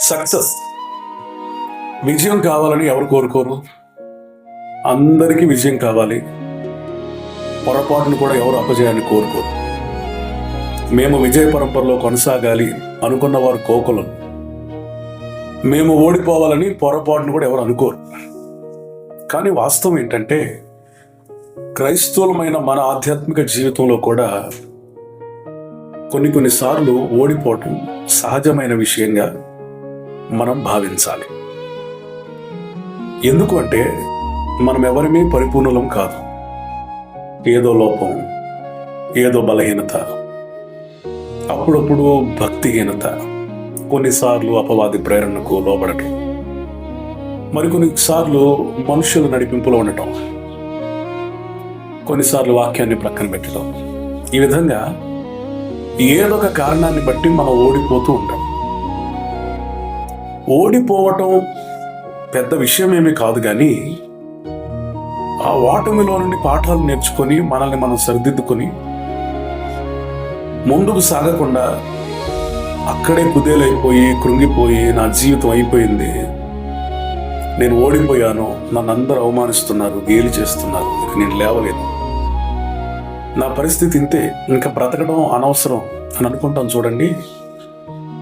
Success. విజయం కావాలని ఎవరు కోరుకోరు? అందరికీ విజయం కావాలి. పొరపాటును కూడా ఎవరు అపజయాన్ని కోరుకోరు. మేము విజయ పరంపరలో కొనసాగాలి అనుకున్న వారు కోకులం మేము ఓడిపోవాలని పొరపాటును కూడా ఎవరు అనుకోరు. కానీ వాస్తవం ఏంటంటే క్రైస్తవులమైన మన ఆధ్యాత్మిక జీవితంలో కూడా కొన్ని కొన్నిసార్లు ఓడిపోవటం సహజమైన విషయంగా మనం భావించాలి. ఎందుకు అంటే మనం ఎవరిమీ పరిపూర్ణులం కాదు. ఏదో లోపం ఏదో బలహీనత అప్పుడప్పుడు భక్తిహీనత కొన్నిసార్లు అపవాది ప్రేరణకు లోబడటం మరికొన్నిసార్లు మనుషుల నడిపింపులో ఉండటం కొన్నిసార్లు వాక్యాన్ని ప్రక్కన పెట్టడం. ఈ విధంగా ఏదో ఒక కారణాన్ని బట్టి మనం ఓడిపోతూ ఉంటాం. ఓడిపోవటం పెద్ద విషయం ఏమీ కాదు కానీ ఆ ఓటమిలో నుండి పాఠాలు నేర్చుకొని మనల్ని మనం సరిదిద్దుకొని ముందుకు సాగకుండా అక్కడే కుదేలైపోయి కృంగిపోయి నా జీవితం అయిపోయింది. నేను ఓడిపోయాను నన్ను అందరూ అవమానిస్తున్నారు గేలి చేస్తున్నారు ఇక నేను లేవలేను నా పరిస్థితి ఇంతే ఇంకా బ్రతకడం అనవసరం అని అనుకుంటాం చూడండి.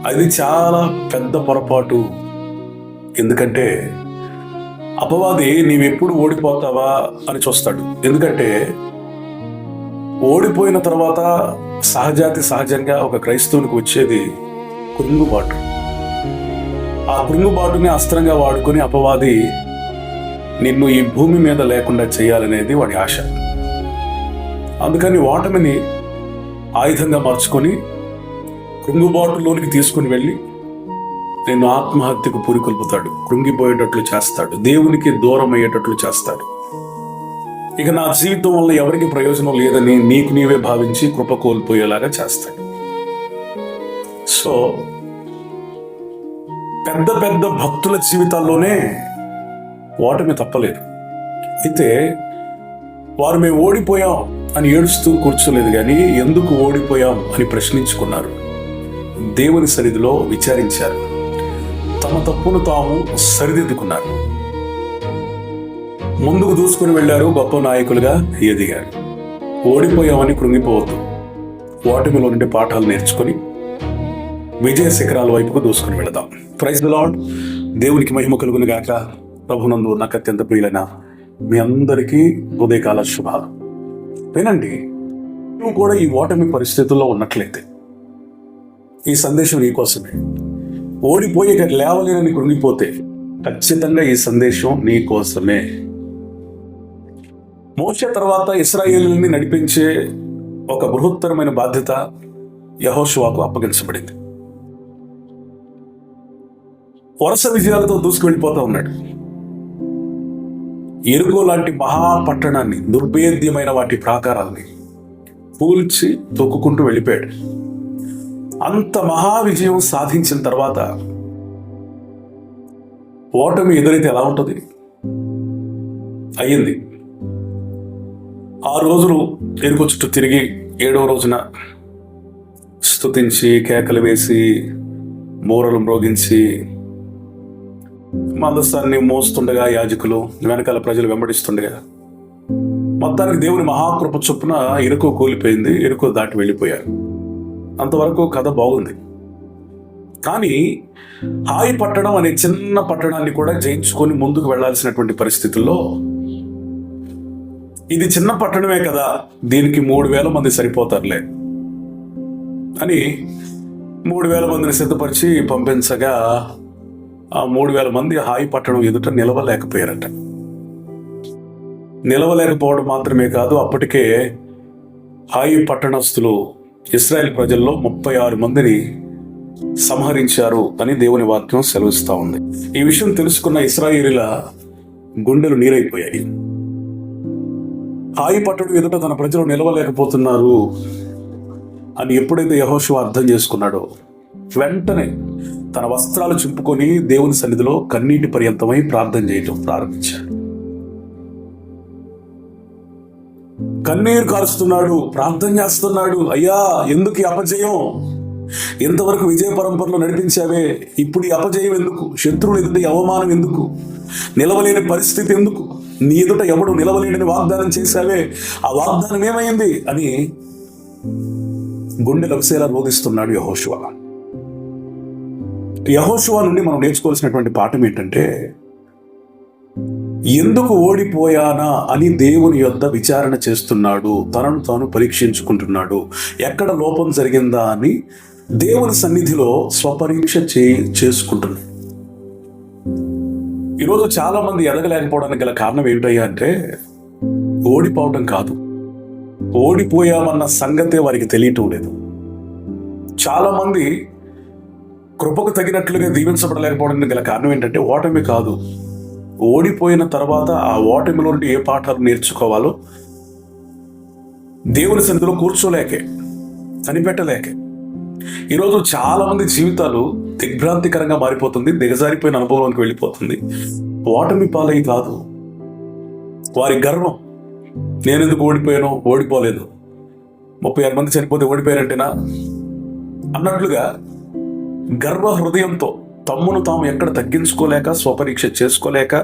అది చాలా పెద్ద పొరపాటు. ఎందుకంటే అపవాది నీవెప్పుడు ఓడిపోతావా అని చూస్తాడు. ఎందుకంటే ఓడిపోయిన తర్వాత సహజాతి సహజంగా ఒక క్రైస్తవునికి వచ్చేది కృంగుబాటు ఆ కృంగుబాటుని అస్త్రంగా వాడుకొని అపవాది నిన్ను ఈ భూమి మీద లేకుండా చేయాలనేది వాడి ఆశ. అందుకని ఓటమిని ఆయుధంగా మార్చుకొని కృంగుబాటులోనికి తీసుకుని వెళ్ళి నిన్ను ఆత్మహత్యకు పురికొల్పుతాడు కృంగిపోయేటట్లు చేస్తాడు దేవునికి దూరం అయ్యేటట్లు చేస్తాడు. ఇక నా జీవితం వల్ల ఎవరికి ప్రయోజనం లేదని నీకు నీవే భావించి కృప కోల్పోయేలాగా చేస్తాడు. సో పెద్ద పెద్ద భక్తుల జీవితాల్లోనే ఓటమి తప్పలేదు. అయితే వారు మేము ఓడిపోయాం అని ఏడుస్తూ కూర్చోలేదు కానీ ఎందుకు ఓడిపోయాం అని ప్రశ్నించుకున్నారు. దేవుని సన్నిధిలో విచారించారు. తమ తప్పును తాము సరిదిద్దుకున్నారు. ముందుకు దూసుకుని వెళ్ళారు గొప్ప నాయకులుగా ఎదిగారు. ఓడిపోయామని కృంగిపోవద్దు. ఓటమిలో నుండి పాఠాలు నేర్చుకొని విజయ శిఖరాల వైపుకు దూసుకుని వెళదాం. ప్రైజ్ ద లార్డ్ దేవునికి మహిమ కలుగును గాక. ప్రభునందు నాకు అత్యంత ప్రియులైన మీ అందరికీ ఉదయకాల శుభాలు. వినండి నువ్వు కూడా ఈ ఓటమి పరిస్థితుల్లో ఉన్నట్లయితే ఈ సందేశం నీకోసమే ఓడిపోయి ఇక లేవలేనని కృంగిపోతే ఖచ్చితంగా ఈ సందేశం నీ కోసమే. మోసే తర్వాత ఇస్రాయేల్ని నడిపించే ఒక బృహత్తరమైన బాధ్యత యహోషువాకు అప్పగించబడింది. వరుస విజయాలతో దూసుకువెళ్ళిపోతా ఉన్నాడు. ఎరుకో లాంటి మహాపట్టణాన్ని దుర్భేద్యమైన వాటి ప్రాకారాల్ని పూల్చి తొక్కుకుంటూ వెళ్ళిపోయాడు. అంత మహా విజయం సాధించిన తర్వాత ఓటమి ఎదురైతే ఎలా ఉంటుంది? అయ్యింది. ఆ రోజులు ఎరుకు చుట్టూ తిరిగి ఏడవ రోజున స్తుతించి కేకలు వేసి మూరలు మ్రోగించి మందస్థాన్ని మోస్తుండగా యాజకులు వెనకాల ప్రజలు వెంబడిస్తుండగా మొత్తానికి దేవుని మహాకృప చొప్పున ఇరుకు కూలిపోయింది ఇరుకు దాటి వెళ్ళిపోయారు. అంతవరకు కథ బాగుంది. కానీ హాయి పట్టణం అనే చిన్న పట్టణాన్ని కూడా జయించుకొని ముందుకు వెళ్ళాల్సినటువంటి పరిస్థితుల్లో ఇది చిన్న పట్టణమే కదా దీనికి మూడు వేల మంది సరిపోతారులే. అని మూడు వేల మందిని సిద్ధపరిచి పంపించగా ఆ మూడు వేల మంది హాయి పట్టణం ఎదుట నిలవలేకపోయారట. నిలవలేకపోవడం మాత్రమే కాదు అప్పటికే హాయి పట్టణస్తులు ఇస్రాయెల్ ప్రజల్లో ముప్పై ఆరు మందిని సంహరించారు అని దేవుని వాక్యం సెలవిస్తూ ఉంది. ఈ విషయం తెలుసుకున్న ఇస్రాయేలీల గుండెలు నీరైపోయాయి. హాయి పట్టణం ఎదుట తన ప్రజలు నిలవలేకపోతున్నారు అని ఎప్పుడైతే యహోషు అర్థం చేసుకున్నాడో వెంటనే తన వస్త్రాలు చింపుకొని దేవుని సన్నిధిలో కన్నీటి పర్యంతమై ప్రార్థన చేయటం ప్రారంభించాడు. కన్నీరు కారుస్తున్నాడు ప్రార్థన చేస్తున్నాడు. అయ్యా ఎందుకు ఈ అపజయం? ఎంతవరకు విజయ పరంపరలో నడిపించావే? ఇప్పుడు ఈ అపజయం ఎందుకు? శత్రువులు ఎదుట అవమానం ఎందుకు? నిలవలేని పరిస్థితి ఎందుకు? నీ ఎదుట ఎవడు నిలవలేని వాగ్దానం చేశావే? ఆ వాగ్దానం ఏమైంది? అని గుండె లక్షేలా రోధిస్తున్నాడు యహోశివ యహోశివ నుండి మనం నేర్చుకోవాల్సినటువంటి పాఠం ఏంటంటే ఎందుకు ఓడిపోయానా అని దేవుని యొద్ద విచారణ చేస్తున్నాడు. తనను తాను పరీక్షించుకుంటున్నాడు. ఎక్కడ లోపం జరిగిందా అని దేవుని సన్నిధిలో స్వపరీక్ష చే చేసుకుంటున్నాడు. ఈరోజు చాలా మంది ఎదగలేకపోవడానికి గల కారణం ఏంటయ్యా అంటే ఓడిపోవడం కాదు. ఓడిపోయామన్న సంగతే వారికి తెలియటం లేదు. చాలా మంది కృపకు తగినట్లుగా దీవించబడలేకపోవడానికి గల కారణం ఏంటంటే ఓటమి కాదు. ఓడిపోయిన తర్వాత ఆ ఓటమిలో నుండి ఏ పాఠాలు నేర్చుకోవాలో దేవుని సన్నిధిలో కూర్చోలేకే కనిపెట్టలేకే. ఈరోజు చాలా మంది జీవితాలు దిగ్భ్రాంతికరంగా మారిపోతుంది దిగజారిపోయిన అనుభవంలోకి వెళ్ళిపోతుంది. ఓటమి పాలై కాదు. వారి గర్వం నేను ఎందుకు ఓడిపోయాను ఓడిపోలేదు. ముప్పై ఆరు మంది చనిపోతే ఓడిపోయారంటేనా? అన్నట్లుగా గర్వ హృదయంతో తమ్మును తాము ఎక్కడ తగ్గించుకోలేక స్వపరీక్ష చేసుకోలేక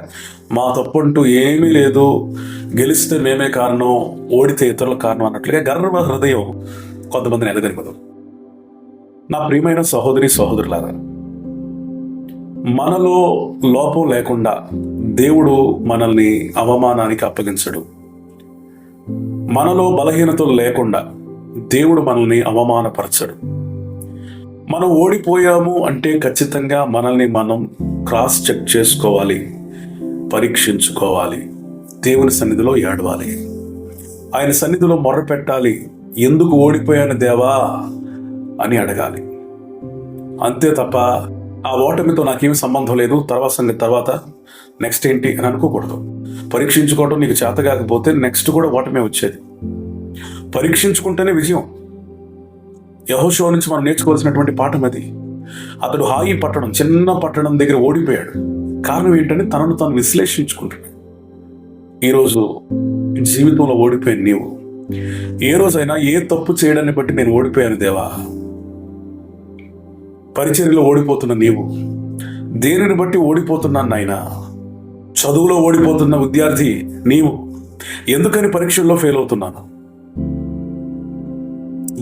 మా తప్పు అంటూ ఏమీ లేదు. గెలిస్తే మేమే కారణం ఓడితే ఇతరుల కారణం అన్నట్లుగా గర్వ హృదయం కొంతమందిని ఎదగనివ్వదు నా ప్రియమైన సహోదరి సహోదరులారా మనలో లోపం లేకుండా దేవుడు మనల్ని అవమానానికి అప్పగించడు. మనలో బలహీనతలు లేకుండా దేవుడు మనల్ని అవమానపరచడు. మనం ఓడిపోయాము అంటే ఖచ్చితంగా మనల్ని మనం క్రాస్ చెక్ చేసుకోవాలి పరీక్షించుకోవాలి దేవుని సన్నిధిలో ఏడవాలి. ఆయన సన్నిధిలో మొర్ర పెట్టాలి. ఎందుకు ఓడిపోయాను దేవా అని అడగాలి. అంతే తప్ప ఆ ఓటమితో నాకేమి సంబంధం లేదు. తర్వాత సంగతి తర్వాత నెక్స్ట్ ఏంటి అని అనుకోకూడదు. పరీక్షించుకోవడం నీకు చేత కాకపోతే నెక్స్ట్ కూడా ఓటమే వచ్చేది. పరీక్షించుకుంటేనే విజయం. యహోషో నుంచి మనం నేర్చుకోవాల్సినటువంటి పాఠం అది. అతడు హాయి పట్టణం చిన్న పట్టణం దగ్గర ఓడిపోయాడు. కారణం ఏంటంటే తనను తాను విశ్లేషించుకుంటున్నాడు. ఈరోజు జీవితంలో ఓడిపోయాను నీవు. ఏ రోజైనా ఏ తప్పు చేయడాన్ని బట్టి నేను ఓడిపోయాను దేవా. పరిచర్యలో ఓడిపోతున్న నీవు. దేనిని బట్టి ఓడిపోతున్నాను నాయన? చదువులో ఓడిపోతున్న విద్యార్థి నీవు. ఎందుకని పరీక్షల్లో ఫెయిల్ అవుతున్నాను?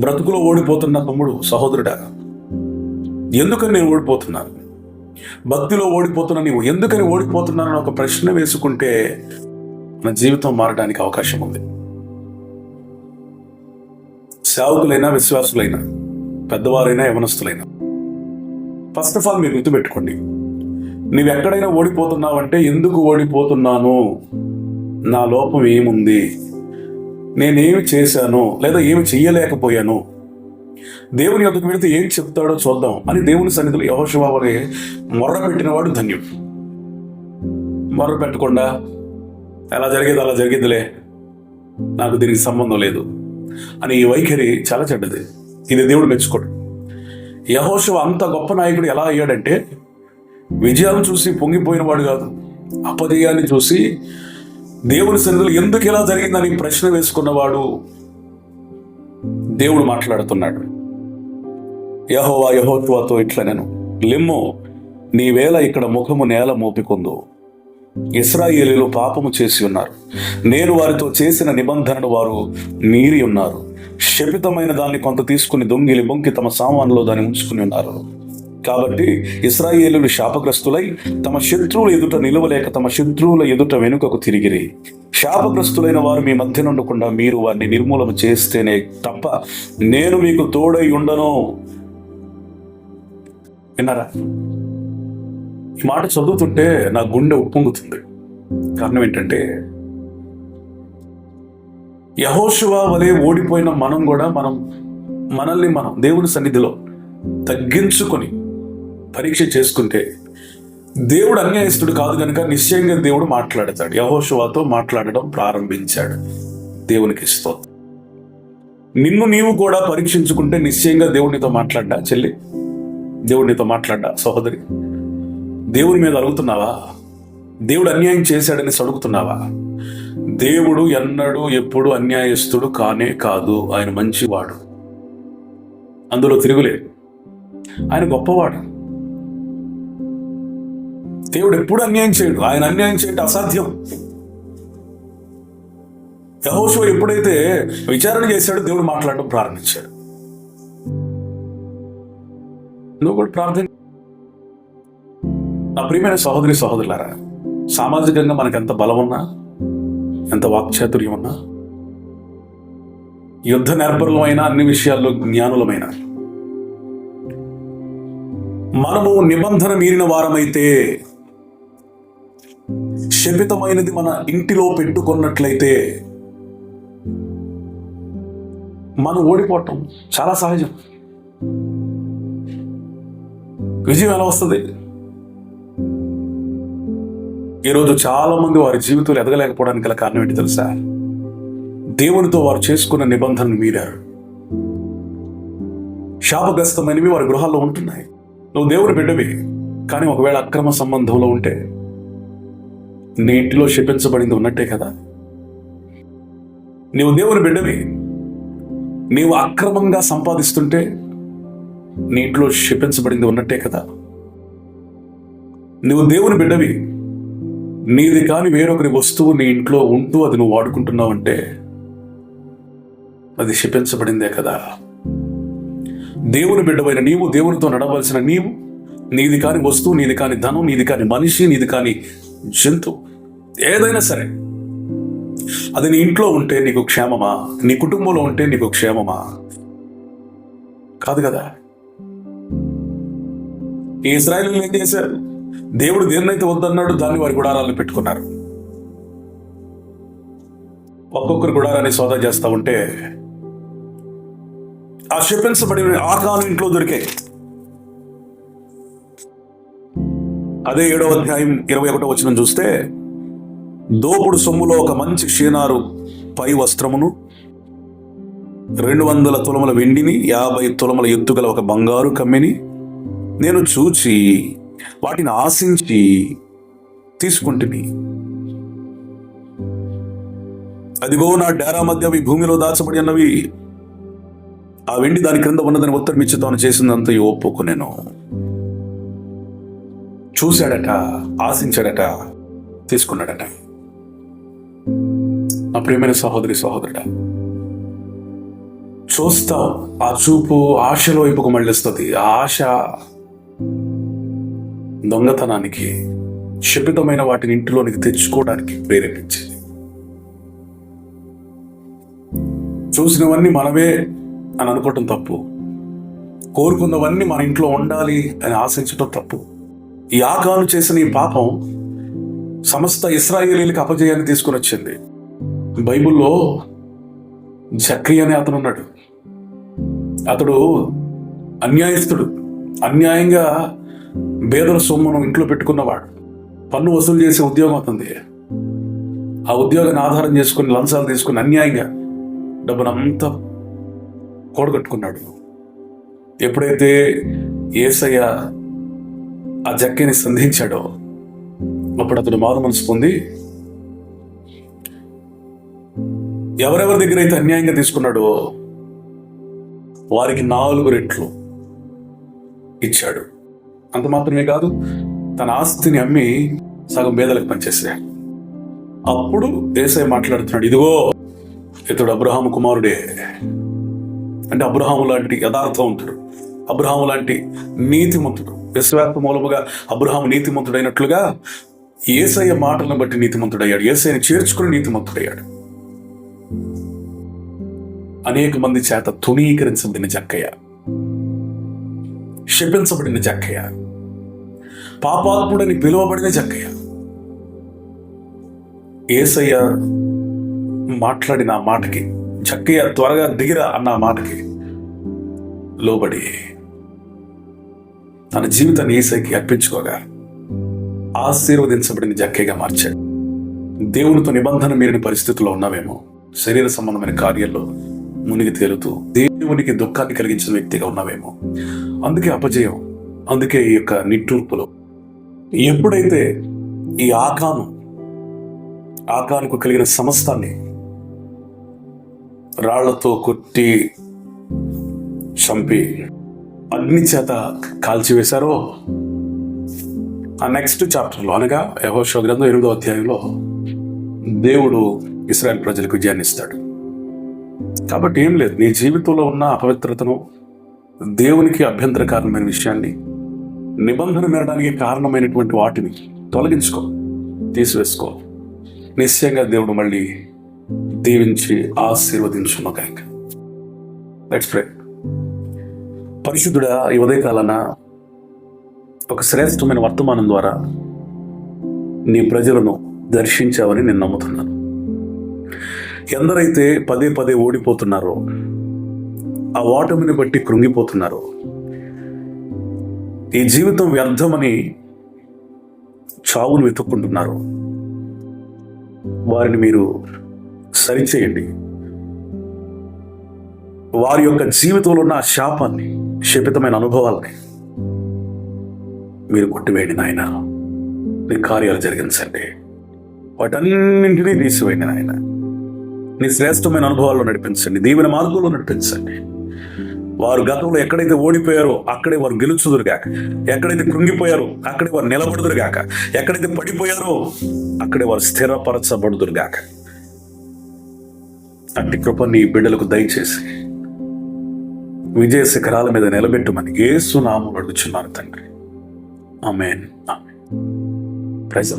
బ్రతుకులో ఓడిపోతున్న తమ్ముడు సహోదరుడా? ఎందుకని నేను ఓడిపోతున్నాను? భక్తిలో ఓడిపోతున్న నీవు ఎందుకని ఓడిపోతున్నానని ఒక ప్రశ్న వేసుకుంటే మన జీవితం మారడానికి అవకాశం ఉంది. సేవకులైనా విశ్వాసులైనా పెద్దవారైనా యవనస్తులైనా ఫస్ట్ ఆఫ్ ఆల్ మీరు గుర్తుపెట్టుకోండి. నువ్వు ఎక్కడైనా ఓడిపోతున్నావంటే ఎందుకు ఓడిపోతున్నాను? నా లోపం ఏముంది? నేనేమి చేశాను లేదా ఏమి చెయ్యలేకపోయాను? దేవుని యొక్కకు వెళితే ఏం చెప్తాడో చూద్దాం అని దేవుని సన్నిధిలో యహోశివారి మొర్ర పెట్టినవాడు ధన్యుడు. మొర్ర పెట్టకుండా ఎలా జరిగేది అలా జరిగేదిలే నాకు దీనికి సంబంధం లేదు అని ఈ వైఖరి చాలా చెడ్డది. ఇది దేవుడు మెచ్చుకోడు. యహోశివ అంత గొప్ప నాయకుడు ఎలా అయ్యాడంటే విజయాలు చూసి పొంగిపోయిన వాడు కాదు అపజయాన్ని చూసి దేవుని సన్నిధిలో ఎందుకు ఇలా జరిగిందని ప్రశ్న వేసుకున్నవాడు దేవుడు మాట్లాడుతున్నాడు. యహోవా యహోత్వాతో ఇట్లా నేను లిమ్ము నీవేళ ఇక్కడ ముఖము నేల మోపికొందు. ఇస్రాయేలీలు పాపము చేసి ఉన్నారు. నేను వారితో చేసిన నిబంధనను వారు మీరి ఉన్నారు. శపితమైన దాన్ని కొంత తీసుకుని దొంగిలి బొంకి తమ సామాన్లో దాన్ని ఉంచుకుని ఉన్నారు. కాబట్టి ఇస్రాయేలులు శాపగ్రస్తులై తమ శత్రువుల ఎదుట నిలవలేక తమ శత్రువుల ఎదుట వెనుకకు తిరిగిరి. శాపగ్రస్తులైన వారు మీ మధ్య నుండకుండా మీరు వారిని నిర్మూలన చేస్తేనే తప్ప నేను మీకు తోడై ఉండను. విన్నారా? ఈ మాట చదువుతుంటే నా గుండె ఉప్పొంగుతుంది. కారణం ఏంటంటే యహోశివ వలె ఓడిపోయిన మనం కూడా మనం మనల్ని మనం దేవుని సన్నిధిలో తగ్గించుకొని పరీక్ష చేసుకుంటే దేవుడు అన్యాయస్తుడు కాదు కనుక నిశ్చయంగా దేవుడు మాట్లాడతాడు. యహోశువాతో మాట్లాడడం ప్రారంభించాడు. దేవునికి స్తోత్రం. నిన్ను నీవు కూడా పరీక్షించుకుంటే నిశ్చయంగా దేవునితో మాట్లాడ్డా చెల్లి? దేవుడినితో మాట్లాడ్డా సహోదరి? దేవుని మీద అడుగుతున్నావా? దేవుడు అన్యాయం చేశాడని అడుగుతున్నావా? దేవుడు ఎన్నడూ ఎప్పుడు అన్యాయస్తుడు కానే కాదు. ఆయన మంచివాడు. అందులో తిరుగులేదు. ఆయన గొప్పవాడు. దేవుడు ఎప్పుడు అన్యాయం చేయడు. ఆయన అన్యాయం చేయడం అసాధ్యం. యహోషువ ఎప్పుడైతే విచారణ చేశాడో దేవుడు మాట్లాడడం ప్రారంభించాడు. నువ్వు కూడా ప్రార్థన నా ప్రియమైన సహోదరి సహోదరులారా సామాజికంగా మనకు ఎంత బలం ఉన్నా ఎంత వాక్చాతుర్యం ఉన్నా యుద్ధ నిర్భరమైన అన్ని విషయాల్లో జ్ఞానులమైన మనము నిబంధన మీరిన వారమైతే శపితమైనది మన ఇంటిలో పెట్టుకున్నట్లయితే మనం ఓడిపోవటం చాలా సహజం. విజయం ఎలా వస్తుంది? ఈరోజు చాలా మంది వారి జీవితాలు ఎదగలేకపోవడానికి గల కారణం ఏంటి తెలుసా? దేవునితో వారు చేసుకున్న నిబంధనలు మీరారు. శాపగ్రస్తమైనవి వారి గృహాల్లో ఉంటున్నాయి. నువ్వు దేవుని బిడ్డవి కానీ ఒకవేళ అక్రమ సంబంధంలో ఉంటే నీ ఇంటిలో శపించబడింది ఉన్నట్టే కదా? నీవు దేవుని బిడ్డవి. నీవు అక్రమంగా సంపాదిస్తుంటే నీ ఇంట్లో శపించబడింది ఉన్నట్టే కదా? నువ్వు దేవుని బిడ్డవి. నీది కాని వేరొకరి వస్తువు నీ ఇంట్లో ఉంటూ అది నువ్వు వాడుకుంటున్నావు అంటే అది శపించబడిందే కదా? దేవుని బిడ్డవైన నీవు దేవునితో నడవలసిన నీవు నీది కాని వస్తువు నీది కాని ధనం నీది కాని మనిషి నీది కాని జంతువు. ఏదైనా సరే. అది నీ ఇంట్లో ఉంటే నీకు క్షేమమా? నీ కుటుంబంలో ఉంటే నీకు క్షేమమా? కాదు కదా. ఈ ఇస్రాయలు ఏం చేశారు? దేవుడు దేన్నైతే వద్దన్నాడు దాన్ని వారి గుడారాలను పెట్టుకున్నారు. ఒక్కొక్కరు గుడారాన్ని సోదా చేస్తా ఉంటే ఆ శపించబడిన ఆకాను ఇంట్లో దొరికాయి. అదే ఏడవ అధ్యాయం ఇరవై ఒకటో వచ్చిన చూస్తే దోపుడు సొమ్ములో ఒక మంచి క్షీణారు పై వస్త్రమును రెండు వందల తులముల వెండిని యాభై తులముల ఎత్తుగల ఒక బంగారు కమ్మిని నేను చూచి వాటిని ఆశించి తీసుకుంటుని. అదిగో నా డేరా మధ్య అవి భూమిలో దాచబడి అన్నవి ఆ వెండి దాని క్రింద ఉన్నదని ఉత్తరమిచ్చి తాను చేసిందంతా ఒప్పుకునేను. చూశాడట ఆశించాడట తీసుకున్నాడట. నా ప్రియమైన సహోదరి సహోదరుడా చూస్తా ఆ చూపు ఆశల వైపుకు మళ్ళిస్తుంది. ఆ ఆశ దొంగతనానికి శపితమైన వాటిని ఇంటిలోనికి తెచ్చుకోవడానికి ప్రేరేపించింది. చూసినవన్నీ మనమే అని అనుకోవటం తప్పు. కోరుకున్నవన్నీ మన ఇంట్లో ఉండాలి అని ఆశించటం తప్పు. ఈ ఆకాను చేసిన ఈ పాపం సమస్త ఇస్రాయేలీలకు అపజయాన్ని తీసుకుని వచ్చింది. బైబిల్లో చక్రి అనే అతను ఉన్నాడు అతడు అన్యాయస్తుడు అన్యాయంగా బేదల సొమ్మును ఇంట్లో పెట్టుకున్నవాడు. పన్ను వసూలు చేసే ఉద్యోగం అవుతుంది ఆ ఉద్యోగాన్ని ఆధారం చేసుకుని లంచాలు తీసుకుని అన్యాయంగా డబ్బునంతా కూడగట్టుకున్నాడు. ఎప్పుడైతే ఏసయ్య ఆ జక్కిని సంధించాడో అప్పుడు అతడు మారు మనసు పొంది ఎవరెవరి దగ్గర అయితే అన్యాయంగా తీసుకున్నాడో వారికి నాలుగు రెట్లు ఇచ్చాడు. అంత మాత్రమే కాదు తన ఆస్తిని అమ్మి సగం పేదలకు పనిచేసే అప్పుడు దేశాయి మాట్లాడుతున్నాడు ఇదిగో ఇతడు అబ్రహాము కుమారుడే. అంటే అబ్రహాము లాంటి యథార్థవంతుడు అబ్రహాము లాంటి నీతిమంతుడు విశ్వాస మూలముగా అబ్రహాము నీతిమంతుడైనట్లుగా ఏసయ్య మాటలను బట్టి నీతిమంతుడయ్యాడు ఏసైని చేర్చుకుని నీతిమంతుడయ్యాడు. అనేక మంది చేత తునీకరించబడిన జక్కయ్య. శపించబడిన జక్కయ్య. పాపాత్ముడని పిలువబడిన జక్కయ్య. ఏసయ్య మాట్లాడిన మాటకి జక్కయ్య త్వరగా దిగిరా అన్న మాటకి లోబడి తన జీవితాన్ని ఏసైకి అర్పించుకోగా ఆశీర్వదించబడిన జక్కయ్యగా మార్చాడు. దేవునితో నిబంధన మీరిన పరిస్థితుల్లో ఉన్నామేమో శరీర సంబంధమైన కార్యాల్లో మునిగి తేలుతూ దేవునికి దుఃఖాన్ని కలిగించిన వ్యక్తిగా ఉన్నావేమో. అందుకే అపజయం అందుకే ఈ యొక్క నిట్టూర్పులు. ఎప్పుడైతే ఈ ఆకాను ఆకానుకు కలిగిన సమస్తాన్ని రాళ్ళతో కొట్టి చంపి అగ్ని చేత కాల్చివేశారో ఆ నెక్స్ట్ చాప్టర్లో అనగా యహోషో గ్రంథం ఎనిమిదో అధ్యాయంలో దేవుడు ఇస్రాయల్ ప్రజలకు విజయాన్ని ఇస్తాడు. కాబట్టి ఏం లేదు. నీ జీవితంలో ఉన్న అపవిత్రతను దేవునికి అభ్యంతరకారణమైన విషయాన్ని నిబంధన మెరడానికి కారణమైనటువంటి వాటిని తొలగించుకో తీసివేసుకో. నిశ్చయంగా దేవుడు మళ్ళీ దీవించి ఆశీర్వదించును కాక లెట్స్ ప్రే పరిశుద్ధుడా ఈ ఉదయకాలన ఒక శ్రేష్టమైన వర్తమానం ద్వారా నీ ప్రజలను దర్శించావని నేను నమ్ముతున్నాను. ఎందరైతే పదే పదే ఓడిపోతున్నారో ఆ ఓటమిని బట్టి కృంగిపోతున్నారో. ఈ జీవితం వ్యర్థమని చావును వెతుక్కుంటున్నారు. వారిని మీరు సరిచేయండి. వారి యొక్క జీవితంలో ఉన్న శాపాన్ని శపితమైన అనుభవాలని మీరు కొట్టివేయండి నాయన. మీ కార్యాలు జరిగించండి. వాటన్నింటినీ తీసివేయండి నాయన. నీ శ్రేష్టమైన అనుభవాల్లో నడిపించండి. దీవెన మార్గంలో నడిపించండి. వారు గతంలో ఎక్కడైతే ఓడిపోయారో అక్కడే వారు గెలుచుదురుగాక. ఎక్కడైతే కృంగిపోయారో అక్కడే వారు నిలబడుదురుగాక. ఎక్కడైతే పడిపోయారో అక్కడే వారు స్థిరపరచబడుదురుగాక. అట్టి కృప నీ బిడ్డలకు దయచేసి విజయ శిఖరాల మీద నిలబెట్టుమని ఏసునామం అడుగుచున్నాను తండ్రి. ఆమెన్. ఆమెన్. ప్రైజ్